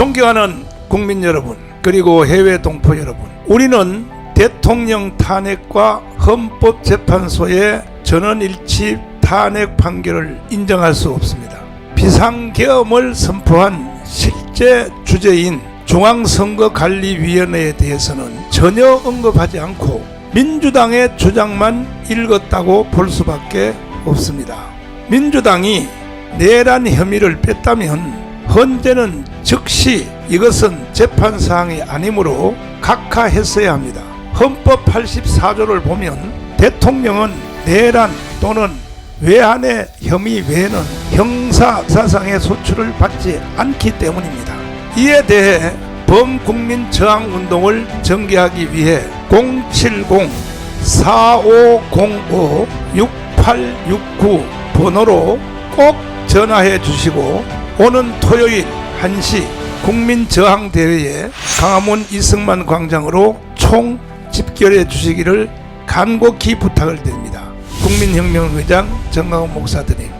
존경하는 국민 여러분, 그리고 해외 동포 여러분, 우리는 대통령 탄핵과 헌법재판소의 전원일치 탄핵 판결을 인정할 수 없습니다. 비상계엄을 선포한 실제 주제인 중앙선거관리위원회에 대해서는 전혀 언급하지 않고 민주당의 주장만 읽었다고 볼 수밖에 없습니다. 민주당이 내란 혐의를 뺐다면 헌재는 즉시 이것은 재판 사항이 아니므로 각하했어야 합니다. 헌법 84조를 보면 대통령은 내란 또는 외환의 혐의 외에는 형사 사상의 소출을 받지 않기 때문입니다. 이에 대해 범국민 저항 운동을 전개하기 위해 070-4505-6869 번호로 꼭 전화해 주시고 오는 토요일 1시 국민 저항 대회에 강화문 이승만 광장으로 총 집결해 주시기를 간곡히 부탁을 드립니다. 국민혁명의장 정강훈 목사드림